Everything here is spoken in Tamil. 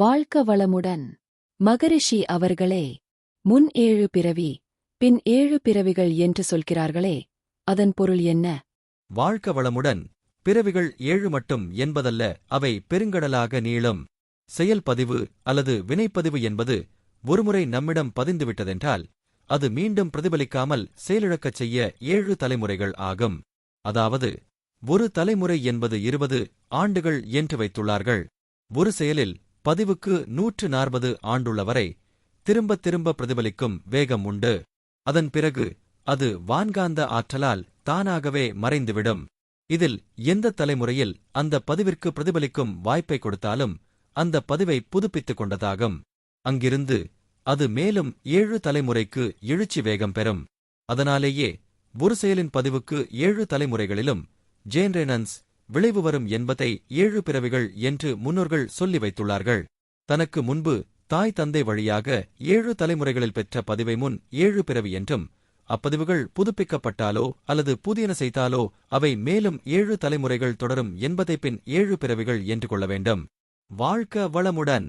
வாழ்க்க வளமுடன் மகரிஷி அவர்களே முன் ஏழு பிறவி பின் ஏழு பிறவிகள் என்று சொல்கிறார்களே அதன் பொருள் என்ன? வாழ்க்க வளமுடன் பிறவிகள் ஏழு மட்டும் என்பதல்ல அவை பெருங்கடலாக நீளும். செயல்பதிவு அல்லது வினைப்பதிவு என்பது ஒருமுறை நம்மிடம் பதிந்துவிட்டதென்றால் அது மீண்டும் பிரதிபலிக்காமல் செயலிழக்கச் செய்ய ஏழு தலைமுறைகள் ஆகும். அதாவது ஒரு தலைமுறை என்பது இருபது ஆண்டுகள் என்று வைத்துள்ளார்கள். ஒரு செயலில் பதிவுக்கு நூற்று நாற்பது ஆண்டுள்ளவரை திரும்பத் திரும்ப பிரதிபலிக்கும் வேகம் உண்டு. அதன் பிறகு அது வான்காந்த ஆற்றலால் தானாகவே மறைந்துவிடும். இதில் எந்த தலைமுறையில் அந்த பதிவிற்கு பிரதிபலிக்கும் வாய்ப்பை கொடுத்தாலும் அந்த பதிவை புதுப்பித்துக் கொண்டதாகும். அங்கிருந்து அது மேலும் ஏழு தலைமுறைக்கு எழுச்சி வேகம் பெறும். அதனாலேயே ஒரு செயலின் பதிவுக்கு ஏழு தலைமுறைகளிலும் ஜேன்ரேனன்ஸ் விளைவு வரும் என்பதை ஏழு பிறவிகள் என்று முன்னோர்கள் சொல்லி வைத்துள்ளார்கள். தனக்கு முன்பு தாய் தந்தை வழியாக ஏழு தலைமுறைகளில் பெற்ற பதிவை முன் ஏழு பிறவி என்றும் அப்பதிவுகள் புதுப்பிக்கப்பட்டாலோ அல்லது புதியன செய்தாலோ அவை மேலும் ஏழு தலைமுறைகள் தொடரும் என்பதை பின் ஏழு பிறவிகள் என்று கொள்ள வேண்டும். வாழ்க்க வளமுடன்!